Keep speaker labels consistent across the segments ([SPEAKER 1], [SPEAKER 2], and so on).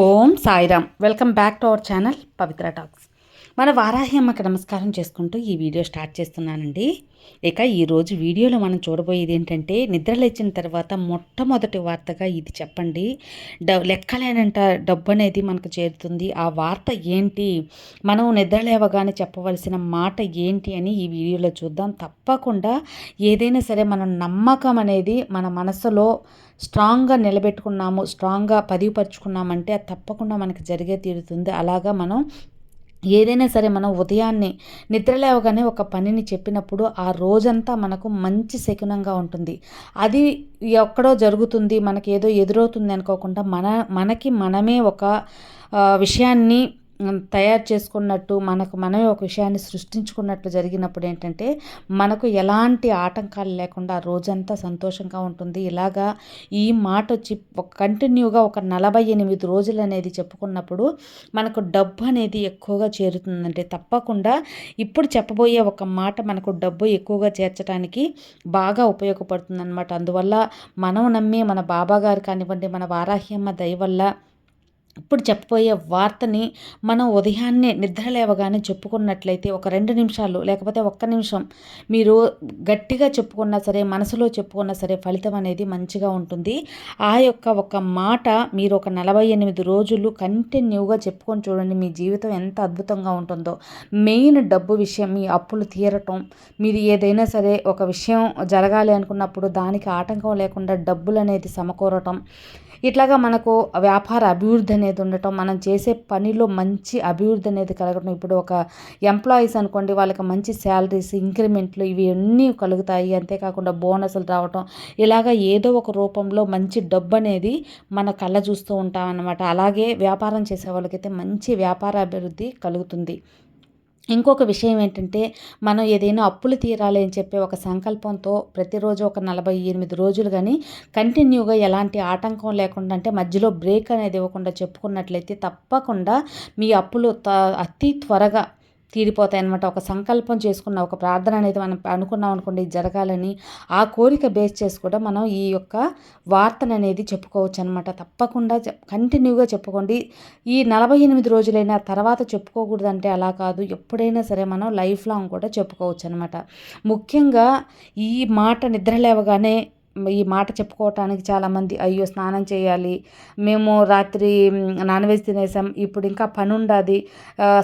[SPEAKER 1] Om Sairam. Welcome back to our channel Pavitra talks. మన వారాహి అమ్మకి నమస్కారం చేసుకుంటూ ఈ వీడియో స్టార్ట్ చేస్తున్నానండి. ఇక ఈరోజు వీడియోలో మనం చూడబోయేది ఏంటంటే నిద్ర లేచిన తర్వాత మొట్టమొదటి వార్తగా ఇది చెప్పండి. డ లెక్కలేనంట డబ్బు అనేది మనకు చేరుతుంది. ఆ వార్త ఏంటి? మనం నిద్ర లేవగానే చెప్పవలసిన మాట ఏంటి అని ఈ వీడియోలో చూద్దాం. తప్పకుండా ఏదైనా సరే మనం నమ్మకం అనేది మన మనసులో స్ట్రాంగ్గా నిలబెట్టుకున్నాము స్ట్రాంగ్గా పదివిపరుచుకున్నామంటే అది తప్పకుండా మనకి జరిగే తీరుతుంది. అలాగా మనం ఏదైనా సరే మనం ఉదయాన్నే నిద్రలేవగానే ఒక పనిని చెప్పినప్పుడు ఆ రోజంతా మనకు మంచి శకునంగా ఉంటుంది. అది ఎక్కడో జరుగుతుంది మనకి ఏదో ఎదురవుతుంది అనుకోకుండా మన మనకి మనమే ఒక విషయాన్ని తయారు చేసుకున్నట్టు మనకు మనమే ఒక విషయాన్ని సృష్టించుకున్నట్లు జరిగినప్పుడు ఏంటంటే మనకు ఎలాంటి ఆటంకాలు లేకుండా రోజంతా సంతోషంగా ఉంటుంది. ఇలాగా ఈ మాట వచ్చి కంటిన్యూగా ఒక నలభై ఎనిమిది రోజులు అనేది చెప్పుకున్నప్పుడు మనకు డబ్బు అనేది ఎక్కువగా చేరుతుందంటే తప్పకుండా ఇప్పుడు చెప్పబోయే ఒక మాట మనకు డబ్బు ఎక్కువగా చేర్చడానికి బాగా ఉపయోగపడుతుంది అనమాట అందువల్ల మనం నమ్మి మన బాబా గారు కానివ్వండి మన వారాహ్యమ్మ దయ వల్ల ఇప్పుడు చెప్పబోయే వార్తని మనం ఉదయాన్నే నిద్ర లేవగానే చెప్పుకున్నట్లయితే ఒక రెండు నిమిషాలు లేకపోతే ఒక్క నిమిషం మీరు గట్టిగా చెప్పుకున్నా సరే మనసులో చెప్పుకున్నా సరే ఫలితం అనేది మంచిగా ఉంటుంది. ఆ యొక్క ఒక మాట మీరు ఒక నలభై ఎనిమిది రోజులు కంటిన్యూగా చెప్పుకొని చూడండి మీ జీవితం ఎంత అద్భుతంగా ఉంటుందో. మెయిన్ డబ్బు విషయం మీ అప్పులు తీరటం మీరు ఏదైనా సరే ఒక విషయం జరగాలి అనుకున్నప్పుడు దానికి ఆటంకం లేకుండా డబ్బులు అనేది సమకూరటం ఇట్లాగా మనకు వ్యాపార అభివృద్ధి అనేది ఉండటం మనం చేసే పనిలో మంచి అభివృద్ధి అనేది కలగడం ఇప్పుడు ఒక ఎంప్లాయీస్ అనుకోండి వాళ్ళకి మంచి శాలరీస్ ఇంక్రిమెంట్లు ఇవి అన్నీ కలుగుతాయి. అంతేకాకుండా బోనస్లు రావటం. ఇలాగ ఏదో ఒక రూపంలో మంచి డబ్బు అనేది మన కళ్ళ చూస్తూ ఉంటాం అన్నమాట అలాగే వ్యాపారం చేసే వాళ్ళకైతే మంచి వ్యాపార అభివృద్ధి కలుగుతుంది. ఇంకొక విషయం ఏంటంటే మనం ఏదైనా అప్పులు తీరాలి అని చెప్పే ఒక సంకల్పంతో ప్రతిరోజు ఒక నలభై ఎనిమిది రోజులు కానీ కంటిన్యూగా ఎలాంటి ఆటంకం లేకుండా అంటే మధ్యలో బ్రేక్ అనేది ఇవ్వకుండా చెప్పుకున్నట్లయితే తప్పకుండా మీ అప్పులు అతి త్వరగా తీరిపోతాయి అనమాట ఒక సంకల్పం చేసుకున్న ఒక ప్రార్థన అనేది మనం అనుకున్నాం అనుకోండి జరగాలని ఆ కోరిక బేస్ చేసి కూడా మనం ఈ యొక్క వార్తను అనేది చెప్పుకోవచ్చు అనమాట తప్పకుండా కంటిన్యూగా చెప్పుకోండి. ఈ నలభై ఎనిమిది రోజులైనా తర్వాత చెప్పుకోకూడదంటే అలా కాదు. ఎప్పుడైనా సరే మనం లైఫ్ లాంగ్ కూడా చెప్పుకోవచ్చు అనమాట ముఖ్యంగా ఈ మాట నిద్ర లేవగానే ఈ మాట చెప్పుకోవటానికి చాలామంది అయ్యో స్నానం చేయాలి. మేము రాత్రి నాన్ వెజ్ తినేసాం. ఇప్పుడు ఇంకా పని ఉండాది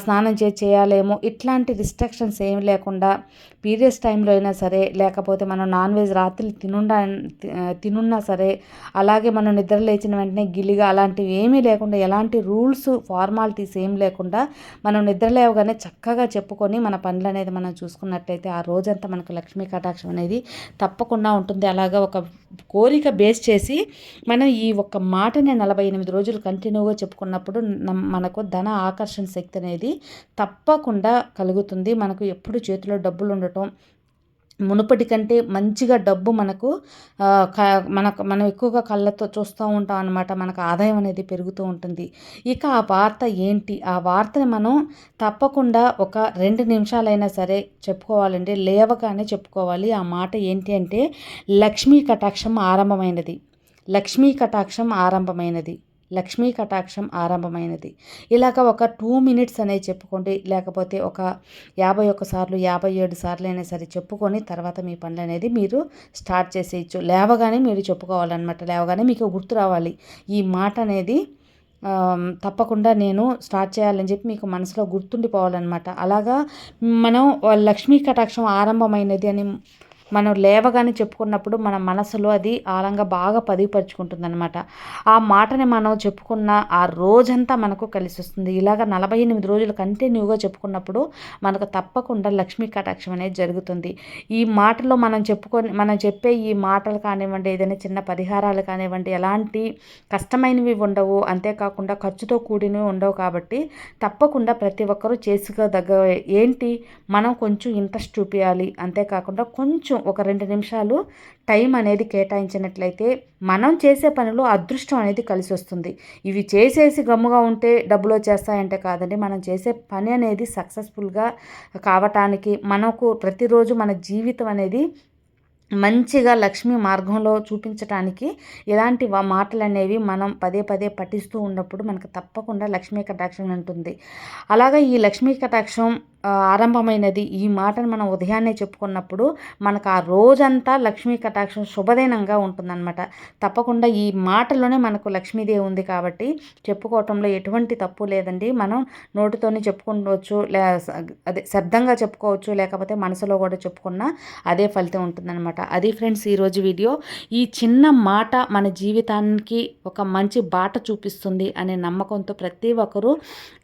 [SPEAKER 1] స్నానం చేసి చేయాలేమో. ఇట్లాంటి రిస్ట్రిక్షన్స్ ఏమి లేకుండా పీరియడ్స్ టైంలో అయినా సరే లేకపోతే మనం నాన్ వెజ్ రాత్రి తినుండా తినున్నా సరే అలాగే మనం నిద్ర లేచిన వెంటనే గిలిగా అలాంటివి ఏమీ లేకుండా ఎలాంటి రూల్స్ ఫార్మాలిటీస్ ఏం లేకుండా మనం నిద్ర లేవగానే చక్కగా చెప్పుకొని మన పనులు అనేది మనం చూసుకున్నట్లయితే ఆ రోజంతా మనకు లక్ష్మీ కటాక్షం అనేది తప్పకుండా ఉంటుంది. అలాగా ఒక కోరిక బేస్ చేసి మనం ఈ ఒక్క మాటనే నలభై ఎనిమిది రోజులు కంటిన్యూగా చెప్పుకున్నప్పుడు మనకు ధన ఆకర్షణ శక్తి అనేది తప్పకుండా కలుగుతుంది. మనకు ఎప్పుడు చేతిలో డబ్బులు ఉండటం మునుపటి కంటే మంచిగా డబ్బు మనకు మనకు మనం ఎక్కువగా కళ్ళతో చూస్తూ ఉంటాం అనమాట మనకు ఆదాయం అనేది పెరుగుతూ ఉంటుంది. ఇక ఆ వార్త ఏంటి? ఆ వార్తని మనం తప్పకుండా ఒక రెండు నిమిషాలైనా సరే చెప్పుకోవాలండి. లేవగానే చెప్పుకోవాలి. ఆ మాట ఏంటి అంటే లక్ష్మీ కటాక్షం ఆరంభమైనది. లక్ష్మీ కటాక్షం ఆరంభమైనది. లక్ష్మీ కటాక్షం ఆరంభమైనది. ఇలాగ ఒక టూ మినిట్స్ అనేది చెప్పుకోండి లేకపోతే ఒక యాభై ఒక్క సార్లు యాభై ఏడు సార్లు అయినా సరే చెప్పుకొని తర్వాత మీ పనులు అనేది మీరు స్టార్ట్ చేసేయచ్చు. లేవగానే మీరు చెప్పుకోవాలన్నమాట. లేవగానే మీకు గుర్తు రావాలి. ఈ మాట అనేది తప్పకుండా నేను స్టార్ట్ చేయాలని చెప్పి మీకు మనసులో గుర్తుండిపోవాలన్నమాట. అలాగా మనం లక్ష్మీ కటాక్షం ఆరంభమైనది అని మనం లేవగానే చెప్పుకున్నప్పుడు మన మనసులో అది ఆలంగా బాగా పదిపరుచుకుంటుంది అనమాట ఆ మాటని మనం చెప్పుకున్న ఆ రోజంతా మనకు కలిసి వస్తుంది ఇలాగ నలభై ఎనిమిది రోజులు కంటిన్యూగా చెప్పుకున్నప్పుడు మనకు తప్పకుండా లక్ష్మీ కటాక్షం అనేది జరుగుతుంది. ఈ మాటలో మనం చెప్పుకొని మనం చెప్పే ఈ మాటలు కానివ్వండి ఏదైనా చిన్న పరిహారాలు కానివ్వండి ఎలాంటి కష్టమైనవి ఉండవు. అంతేకాకుండా ఖర్చుతో కూడినవి ఉండవు కాబట్టి తప్పకుండా ప్రతి ఒక్కరూ చేసుకోదగ్గ ఏంటి? మనం కొంచెం ఇంట్రెస్ట్ చూపించాలి అంతేకాకుండా కొంచెం ఒక రెండు నిమిషాలు టైం అనేది కేటాయించినట్లయితే మనం చేసే పనిలో అదృష్టం అనేది కలిసి వస్తుంది. ఇవి చేసేసి గమ్ముగా ఉంటే డబ్బులు వచ్చేస్తాయంటే కాదండి. మనం చేసే పని అనేది సక్సెస్ఫుల్గా కావటానికి మనకు ప్రతిరోజు మన జీవితం అనేది మంచిగా లక్ష్మి మార్గంలో చూపించటానికి ఇలాంటి మాటలు అనేవి మనం పదే పదే పఠిస్తూ ఉన్నప్పుడు మనకు తప్పకుండా లక్ష్మీ కటాక్షం ఉంటుంది. అలాగా ఈ లక్ష్మీ కటాక్షం ఆరంభమైనది. ఈ మాటను మనం ఉదయాన్నే చెప్పుకున్నప్పుడు మనకు ఆ రోజంతా లక్ష్మీ కటాక్షం శుభదినంగా ఉంటుందన్నమాట. తప్పకుండా ఈ మాటలోనే మనకు లక్ష్మీదేవి ఉంది కాబట్టి చెప్పుకోవటంలో ఎటువంటి తప్పు లేదండి. మనం నోటితోనే చెప్పుకోవచ్చు లే అదే శబ్దంగా చెప్పుకోవచ్చు లేకపోతే మనసులో కూడా చెప్పుకున్నా అదే ఫలితం ఉంటుందన్నమాట. అది ఫ్రెండ్స్ ఈరోజు వీడియో. ఈ చిన్న మాట మన జీవితానికి ఒక మంచి బాట చూపిస్తుంది అనే నమ్మకంతో ప్రతి ఒక్కరూ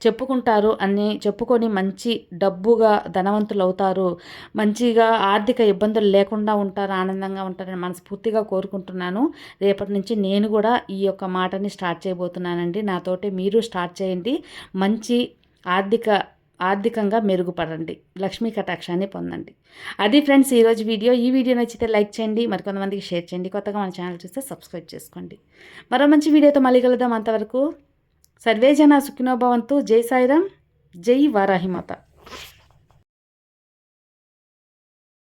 [SPEAKER 1] చెప్పుకుంటారు అని చెప్పుకొని మంచి డబ్బుగా ధనవంతులు అవుతారు మంచిగా ఆర్థిక ఇబ్బందులు లేకుండా ఉంటారు ఆనందంగా ఉంటారని మనస్ఫూర్తిగా కోరుకుంటున్నాను. రేపటి నుంచి నేను కూడా ఈ యొక్క మాటని స్టార్ట్ చేయబోతున్నానండి. నాతోటి మీరు స్టార్ట్ చేయండి. మంచి ఆర్థిక ఆర్థికంగా మెరుగుపడండి. లక్ష్మీ కటాక్షాన్ని పొందండి. అది ఫ్రెండ్స్ ఈరోజు వీడియో. ఈ వీడియో నచ్చితే లైక్ చేయండి. మరికొంతమందికి షేర్ చేయండి. కొత్తగా మన ఛానల్ చూస్తే సబ్స్క్రైబ్ చేసుకోండి. మరో మంచి వీడియోతో మళ్ళీ కలుద్దాం అంతవరకు. సర్వేజన సుఖినోభవంతు జై సాయిరామ్. జై వారాహిమాత.